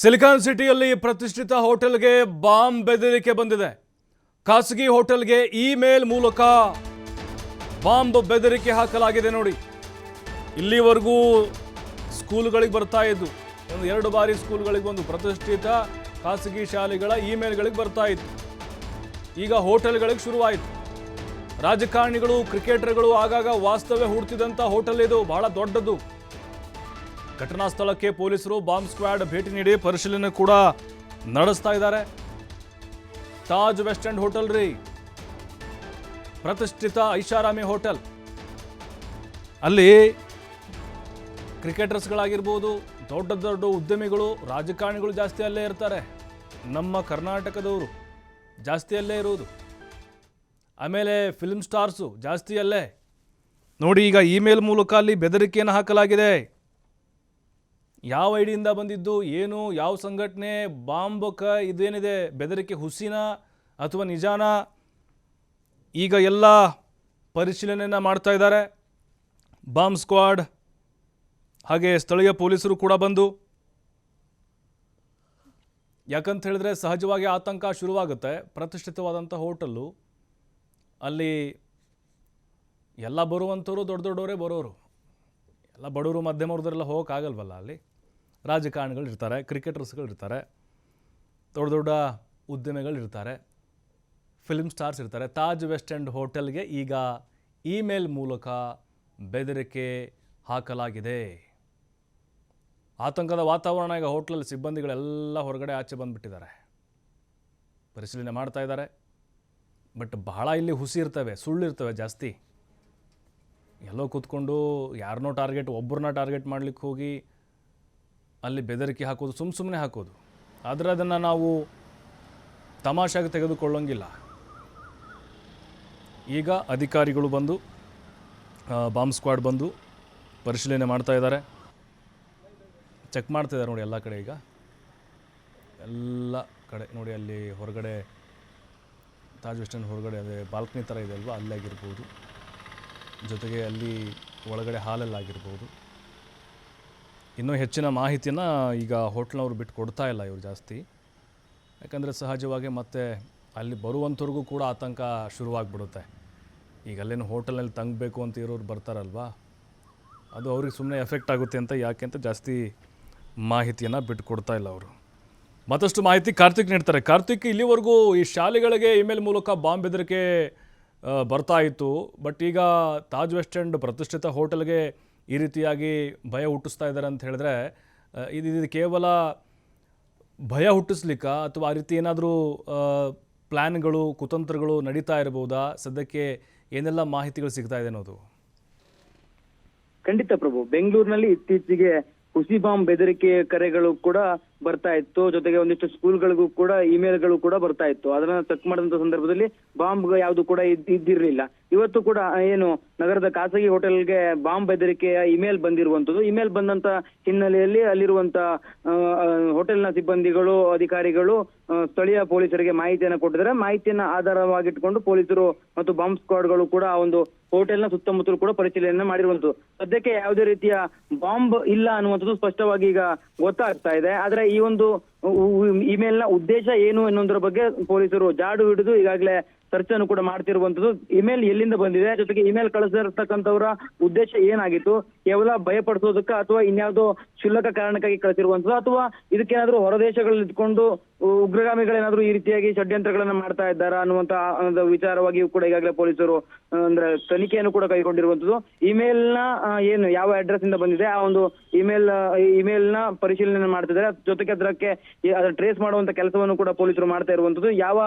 Silicon ಸಿಟಿಯಲ್ಲಿ ಪ್ರತಿಷ್ಠಿತ ಹೋಟೆಲ್ಗೆ ಬಾಂಬ್ ಬೆದರಿಕೆ ಬಂದಿದೆ. ಖಾಸಗಿ ಹೋಟೆಲ್ಗೆ ಇಮೇಲ್ ಮೂಲಕ ಬಾಂಬ್ ಬೆದರಿಕೆ ಹಾಕಲಾಗಿದೆ ನೋಡಿ. ಇಲ್ಲಿವರೆಗೂ ಸ್ಕೂಲ್ಗಳಿಗೆ ಬರ್ತಾ ಇದ್ದು, ಒಂದು ಎರಡು ಬಾರಿ ಸ್ಕೂಲ್ಗಳಿಗೆ ಬಂದು ಪ್ರತಿಷ್ಠಿತ ಖಾಸಗಿ ಶಾಲೆಗಳ ಇಮೇಲ್ಗಳಿಗೆ ಬರ್ತಾ ಇತ್ತು. ಈಗ ಹೋಟೆಲ್ಗಳಿಗೆ ಶುರುವಾಯಿತು. ರಾಜಕಾರಣಿಗಳು, ಕ್ರಿಕೆಟರ್ಗಳು ಆಗಾಗ ವಾಸ್ತವ್ಯ ಹೂಡ್ತಿದ್ದಂಥ ಹೋಟೆಲ್ ಇದು, ಬಹಳ ದೊಡ್ಡದು. ಘಟನಾ ಸ್ಥಳಕ್ಕೆ ಪೊಲೀಸರು ಬಾಂಬ್ ಸ್ಕ್ವಾಡ್ ಭೇಟಿ ನೀಡಿ ಪರಿಶೀಲನೆ ಕೂಡ ನಡೆಸ್ತಾ ಇದ್ದಾರೆ. ತಾಜ್ ವೆಸ್ಟ್ ಎಂಡ್ ಹೋಟೆಲ್ ರೀ. ಪ್ರತಿಷ್ಠಿತ ಐಷಾರಾಮಿ ಹೋಟೆಲ್. ಅಲ್ಲಿ ಕ್ರಿಕೆಟರ್ಸ್ಗಳಾಗಿರ್ಬೋದು, ದೊಡ್ಡ ದೊಡ್ಡ ಉದ್ಯಮಿಗಳು, ರಾಜಕಾರಣಿಗಳು ಜಾಸ್ತಿ ಅಲ್ಲೇ ಇರ್ತಾರೆ. ನಮ್ಮ ಕರ್ನಾಟಕದವರು ಜಾಸ್ತಿ ಅಲ್ಲೇ ಇರುವುದು ಆಮೇಲೆ ಫಿಲ್ಮ್ ಸ್ಟಾರ್ಸು ಜಾಸ್ತಿ ಅಲ್ಲೇ. ನೋಡಿ ಈಗ ಇಮೇಲ್ ಮೂಲಕ ಅಲ್ಲಿ ಬೆದರಿಕೆಯನ್ನು ಹಾಕಲಾಗಿದೆ. ಯಾವ ಐಡಿಯಿಂದ ಬಂದಿದ್ದು, ಏನು, ಯಾವ ಸಂಘಟನೆ, ಬಾಂಬಕ ಇದೇನಿದೆ, ಬೆದರಿಕೆ ಹುಸಿನ ಅಥವಾ ನಿಜಾನ? ಈಗ ಎಲ್ಲ ಪರಿಶೀಲನೆಯನ್ನು ಮಾಡ್ತಾ ಇದ್ದಾರೆ. ಬಾಂಬ್ ಸ್ಕ್ವಾಡ್, ಹಾಗೆ ಸ್ಥಳೀಯ ಪೊಲೀಸರು ಕೂಡ ಬಂದು. ಯಾಕಂತ ಹೇಳಿದ್ರೆ ಸಹಜವಾಗಿ ಆತಂಕ ಶುರುವಾಗುತ್ತೆ. ಪ್ರತಿಷ್ಠಿತವಾದಂಥ ಹೋಟೆಲ್ಲು. ಅಲ್ಲಿ ಎಲ್ಲ ಬರುವಂಥವ್ರು ದೊಡ್ಡ ದೊಡ್ಡವರೇ ಬರೋರು. ಎಲ್ಲ ಬಡವರು ಮಧ್ಯಮ ವರ್ಗದವರೆಲ್ಲ ಹೋಗೋಕ್ಕಾಗಲ್ವಲ್ಲ ಅಲ್ಲಿ? ರಾಜಕಾರಣಿಗಳು ಇರ್ತಾರೆ ಕ್ರಿಕೆಟರ್ಸ್ಗಳು ಇರ್ತಾರೆ ದೊಡ್ಡ ದೊಡ್ಡ ಉದ್ಯಮಿಗಳು ಇರ್ತಾರೆ ಫಿಲ್ಮ್ ಸ್ಟಾರ್ಸ್ ಇರ್ತಾರೆ. ತಾಜ್ ವೆಸ್ಟ್ ಎಂಡ್ ಹೋಟೆಲ್ಗೆ ಈಗ ಇಮೇಲ್ ಮೂಲಕ ಬೆದರಿಕೆ ಹಾಕಲಾಗಿದೆ. ಆತಂಕದ ವಾತಾವರಣ ಈಗ ಹೋಟ್ಲಲ್ಲಿ ಸಿಬ್ಬಂದಿಗಳೆಲ್ಲ ಹೊರಗಡೆ ಆಚೆ ಬಂದುಬಿಟ್ಟಿದ್ದಾರೆ. ಪರಿಶೀಲನೆ ಮಾಡ್ತಾ ಇದ್ದಾರೆ. ಬಟ್ ಬಹಳ ಇಲ್ಲಿ ಹುಸಿ ಇರ್ತವೆ, ಸುಳ್ಳು ಇರ್ತವೆ ಜಾಸ್ತಿ. ಎಲ್ಲೋ ಕೂತ್ಕೊಂಡು ಯಾರನ್ನೋ ಟಾರ್ಗೆಟ್ ಒಬ್ಬರನ್ನ ಟಾರ್ಗೆಟ್ ಮಾಡ್ಲಿಕ್ಕೆ ಹೋಗಿ ಅಲ್ಲಿ ಬೆದರಿಕೆ ಹಾಕೋದು ಸುಮ್ಮ ಸುಮ್ಮನೆ ಹಾಕೋದು. ಆದರೆ ಅದನ್ನು ನಾವು ತಮಾಷೆಗೆ ತೆಗೆದುಕೊಳ್ಳೋಂಗಿಲ್ಲ. ಈಗ ಅಧಿಕಾರಿಗಳು ಬಂದು ಬಾಂಬ್ ಸ್ಕ್ವಾಡ್ ಬಂದು ಪರಿಶೀಲನೆ ಮಾಡ್ತಾ ಇದ್ದಾರೆ. ಚೆಕ್ ಮಾಡ್ತಾ ಇದ್ದಾರೆ ನೋಡಿ ಎಲ್ಲ ಕಡೆ ಈಗ. ಎಲ್ಲ ಕಡೆ ನೋಡಿ ಅಲ್ಲಿ ಹೊರಗಡೆ, ತಾಜ್ ವೆಸ್ಟರ್ನ್ ಹೊರಗಡೆ ಅದೇ ಬಾಲ್ಕನಿ ಥರ ಇದೆ ಅಲ್ವಾ? ಅಲ್ಲಾಗಿರ್ಬೋದು. ಜೊತೆಗೆ ಅಲ್ಲಿ ಒಳಗಡೆ ಹಾಲಲ್ಲಾಗಿರ್ಬೋದು. ಇನ್ನೂ ಹೆಚ್ಚಿನ ಮಾಹಿತಿನ ಈಗ ಹೋಟ್ಲ್ನವ್ರು ಬಿಟ್ಟು ಕೊಡ್ತಾ ಇಲ್ಲ ಇವರು ಜಾಸ್ತಿ. ಯಾಕಂದರೆ ಸಹಜವಾಗಿ ಮತ್ತೆ ಅಲ್ಲಿ ಬರುವಂಥವ್ರಿಗೂ ಕೂಡ ಆತಂಕ ಶುರುವಾಗ್ಬಿಡುತ್ತೆ. ಈಗ ಅಲ್ಲೇನು ಹೋಟೆಲ್ನಲ್ಲಿ ತಂಗಬೇಕು ಅಂತ ಇರೋರು ಬರ್ತಾರಲ್ವಾ? ಅದು ಅವ್ರಿಗೆ ಸುಮ್ಮನೆ ಎಫೆಕ್ಟ್ ಆಗುತ್ತೆ ಅಂತ ಯಾಕೆ ಅಂತ ಜಾಸ್ತಿ ಮಾಹಿತಿಯನ್ನು ಬಿಟ್ಟು ಕೊಡ್ತಾ ಇಲ್ಲ ಅವರು. ಮತ್ತಷ್ಟು ಮಾಹಿತಿ ಕಾರ್ತಿಕ್ ನೀಡ್ತಾರೆ. ಕಾರ್ತಿಕ್, ಇಲ್ಲಿವರೆಗೂ ಈ ಶಾಲೆಗಳಿಗೆ ಇಮೇಲ್ ಮೂಲಕ ಬಾಂಬ್ ಬೆದರಿಕೆ ಬರ್ತಾ ಇತ್ತು. ಬಟ್ ಈಗ ತಾಜ್ ವೆಸ್ಟ್ ಎಂಡ್ ಪ್ರತಿಷ್ಠಿತ ಹೋಟೆಲ್ಗೆ ಈ ರೀತಿಯಾಗಿ ಭಯ ಹುಟ್ಟಿಸ್ತಾ ಇದ್ದಾರೆ ಅಂತ ಹೇಳಿದ್ರೆ ಇದು ಇದು ಕೇವಲ ಭಯ ಹುಟ್ಟಿಸ್ಲಿಕ್ಕ ಅಥವಾ ಆ ರೀತಿ ಏನಾದರೂ ಪ್ಲ್ಯಾನ್ಗಳು ಕುತಂತ್ರಗಳು ನಡೀತಾ ಇರಬಹುದಾ ಸದ್ಯಕ್ಕೆ ಏನೆಲ್ಲ ಮಾಹಿತಿಗಳು ಸಿಗ್ತಾ ಇದೆ ಅನ್ನೋದು? ಖಂಡಿತ ಪ್ರಭು. ಬೆಂಗಳೂರಿನಲ್ಲಿ ಇತ್ತೀಚೆಗೆ ಹುಸಿ ಬಾಂಬ್ ಬೆದರಿಕೆ ಕರೆಗಳು ಕೂಡ ಬರ್ತಾ ಇತ್ತು. ಜೊತೆಗೆ ಒಂದಿಷ್ಟು ಸ್ಕೂಲ್ಗಳಿಗೂ ಕೂಡ ಇಮೇಲ್ಗಳು ಕೂಡ ಬರ್ತಾ ಇತ್ತು. ಅದನ್ನ ಚೆಕ್ ಮಾಡಿದಂತ ಸಂದರ್ಭದಲ್ಲಿ ಬಾಂಬ್ ಯಾವುದು ಕೂಡ ಇದ್ದಿರ್ಲಿಲ್ಲ. ಇವತ್ತು ಕೂಡ ಏನು, ನಗರದ ಖಾಸಗಿ ಹೋಟೆಲ್ಗೆ ಬಾಂಬ್ ಬೆದರಿಕೆಯ ಇಮೇಲ್ ಬಂದಿರುವಂತದ್ದು ಇಮೇಲ್ ಬಂದಂತ ಹಿನ್ನೆಲೆಯಲ್ಲಿ ಅಲ್ಲಿರುವಂತ ಹೋಟೆಲ್ನ ಸಿಬ್ಬಂದಿಗಳು, ಅಧಿಕಾರಿಗಳು ಸ್ಥಳೀಯ ಪೊಲೀಸರಿಗೆ ಮಾಹಿತಿಯನ್ನು ಕೊಟ್ಟಿದ್ದಾರೆ. ಮಾಹಿತಿಯನ್ನ ಆಧಾರವಾಗಿಟ್ಕೊಂಡು ಪೊಲೀಸರು ಮತ್ತು ಬಾಂಬ್ ಸ್ಕ್ವಾಡ್ಗಳು ಕೂಡ ಆ ಒಂದು ಹೋಟೆಲ್ನ ಸುತ್ತಮುತ್ತಲು ಕೂಡ ಪರಿಶೀಲನೆ ಮಾಡಿರುವಂತದ್ದು ಸದ್ಯಕ್ಕೆ ಯಾವುದೇ ರೀತಿಯ ಬಾಂಬ್ ಇಲ್ಲ ಅನ್ನುವಂಥದ್ದು ಸ್ಪಷ್ಟವಾಗಿ ಈಗ ಗೊತ್ತಾಗ್ತಾ ಇದೆ. ಆದ್ರೆ ಈ ಒಂದು ಇಮೇಲ್ನ ಉದ್ದೇಶ ಏನು ಎನ್ನುವುದರ ಬಗ್ಗೆ ಪೊಲೀಸರು ಜಾಡು ಹಿಡಿದು ಈಗಾಗಲೇ ಸರ್ಚ್ ಅನ್ನು ಕೂಡ ಮಾಡ್ತಿರುವಂತದ್ದು. ಇಮೇಲ್ ಎಲ್ಲಿಂದ ಬಂದಿದೆ? ಜೊತೆಗೆ ಇಮೇಲ್ ಕಳಿಸಿರ್ತಕ್ಕಂಥವ್ರ ಉದ್ದೇಶ ಏನಾಗಿತ್ತು? ಕೇವಲ ಭಯಪಡಿಸೋದಕ್ಕ ಅಥವಾ ಇನ್ಯಾವುದೋ ಕ್ಷುಲ್ಲಕ ಕಾರಣಕ್ಕಾಗಿ ಕಳಿಸಿರುವಂತದ್ದು ಅಥವಾ ಇದಕ್ಕೇನಾದ್ರೂ ಹೊರದೇಶಗಳಲ್ಲಿ ಇಟ್ಕೊಂಡು ಉಗ್ರಗಾಮಿಗಳೇನಾದ್ರೂ ಈ ರೀತಿಯಾಗಿ ಷಡ್ಯಂತ್ರಗಳನ್ನ ಮಾಡ್ತಾ ಇದ್ದಾರಾ ಅನ್ನುವಂತ ಒಂದು ವಿಚಾರವಾಗಿಯೂ ಕೂಡ ಈಗಾಗಲೇ ಪೊಲೀಸರು, ಅಂದ್ರೆ ತನಿಖೆಯನ್ನು ಕೂಡ ಕೈಗೊಂಡಿರುವಂತದ್ದು. ಇಮೇಲ್ನ ಏನು, ಯಾವ ಅಡ್ರೆಸ್ ಇಂದ ಬಂದಿದೆ, ಆ ಒಂದು ಇಮೇಲ್ ಇಮೇಲ್ನ ಪರಿಶೀಲನೆ ಮಾಡ್ತಿದ್ದಾರೆ. ಜೊತೆಗೆ ಅದಕ್ಕೆ ಅದ್ರ ಟ್ರೇಸ್ ಮಾಡುವಂತ ಕೆಲಸವನ್ನು ಕೂಡ ಪೊಲೀಸರು ಮಾಡ್ತಾ ಇರುವಂತದ್ದು. ಯಾವ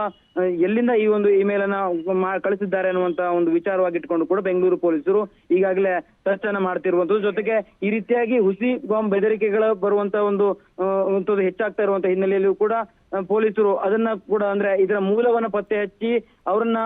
ಎಲ್ಲಿಂದ ಈ ಒಂದು ಇಮೇಲ್ ಅನ್ನ ಕಳಿಸಿದ್ದಾರೆ ಅನ್ನುವಂತ ಒಂದು ವಿಚಾರವಾಗಿ ಇಟ್ಕೊಂಡು ಕೂಡ ಬೆಂಗಳೂರು ಪೊಲೀಸರು ಈಗಾಗಲೇ ಸರ್ಚ್ ಅನ್ನ ಮಾಡ್ತಿರುವಂತದ್ದು. ಜೊತೆಗೆ ಈ ರೀತಿಯಾಗಿ ಹುಸಿ ಬಾಂಬ್ ಬೆದರಿಕೆಗಳು ಬರುವಂತ ಒಂದು ಹೆಚ್ಚಾಗ್ತಾ ಇರುವಂತ ಹಿನ್ನೆಲೆಯಲ್ಲಿಯೂ ಕೂಡ ಪೊಲೀಸರು ಅದನ್ನ ಕೂಡ ಅಂದ್ರೆ ಇದರ ಮೂಲವನ್ನ ಪತ್ತೆ ಹಚ್ಚಿ ಅವರನ್ನ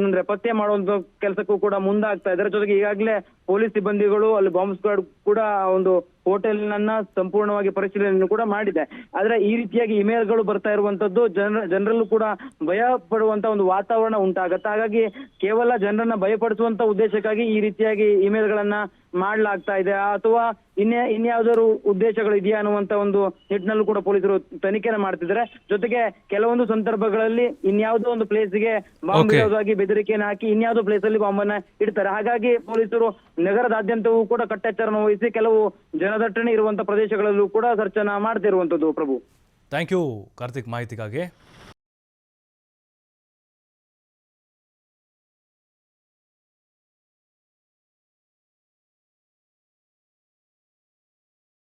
ಅಂದ್ರೆ ಪತ್ತೆ ಮಾಡುವಂತ ಕೆಲಸಕ್ಕೂ ಕೂಡ ಮುಂದಾಗ್ತಾ ಇದ್ದಾರೆ. ಜೊತೆಗೆ ಈಗಾಗಲೇ ಪೊಲೀಸ್ ಸಿಬ್ಬಂದಿಗಳು, ಅಲ್ಲಿ ಬಾಂಬ್ ಸ್ಕ್ವಾಡ್ ಕೂಡ ಒಂದು ಒಂದು ಹೋಟೆಲ್ನನ್ನ ಸಂಪೂರ್ಣವಾಗಿ ಪರಿಶೀಲನೆ ಕೂಡ ಮಾಡಿದೆ. ಆದ್ರೆ ಈ ರೀತಿಯಾಗಿ ಇಮೇಲ್ಗಳು ಬರ್ತಾ ಇರುವಂತದ್ದು ಜನರ, ಜನರಲ್ಲೂ ಕೂಡ ಭಯ ಪಡುವಂತ ಒಂದು ವಾತಾವರಣ ಉಂಟಾಗತ್ತೆ. ಹಾಗಾಗಿ ಕೇವಲ ಜನರನ್ನ ಭಯಪಡಿಸುವಂತ ಉದ್ದೇಶಕ್ಕಾಗಿ ಈ ರೀತಿಯಾಗಿ ಇಮೇಲ್ಗಳನ್ನ ಮಾಡ್ಲಾಗ್ತಾ ಇದೆ. ಅಥವಾ ಇನ್ನೇ, ಇನ್ಯಾವುದಾದ್ರು ಉದ್ದೇಶಗಳು ಇದೆಯಾ ಅನ್ನುವಂತ ಒಂದು ನಿಟ್ಟಿನಲ್ಲೂ ಕೂಡ ಪೊಲೀಸರು ತನಿಖೆನ ಮಾಡ್ತಿದ್ದಾರೆ. ಜೊತೆಗೆ ಕೆಲವೊಂದು ಸಂದರ್ಭಗಳಲ್ಲಿ ಇನ್ಯಾವುದೋ ಒಂದು ಪ್ಲೇಸ್ಗೆ ಬಾಂಬ್ Okay. ಬೆದರಿಕೆ ಬೆದರಿಕೆಯನ್ನು ಹಾಕಿ ಇನ್ಯಾವುದೋ ಪ್ಲೇಸ್ ಅಲ್ಲಿ ಬಾಂಬ್ ಅನ್ನ ಇಡ್ತಾರೆ. ಹಾಗಾಗಿ ಪೊಲೀಸರು ನಗರದಾದ್ಯಂತವೂ ಕೂಡ ಕಟ್ಟೆಚ್ಚರನ ವಹಿಸಿ ಕೆಲವು ಜನದಟ್ಟಣೆ ಇರುವಂತಹ ಪ್ರದೇಶಗಳಲ್ಲೂ ಕೂಡ ಸರ್ಚನ ಮಾಡ್ತಿರುವಂತದ್ದು ಪ್ರಭು. ಥ್ಯಾಂಕ್ ಯು ಕಾರ್ತಿಕ್ ಮಾಹಿತಿಗಾಗಿ.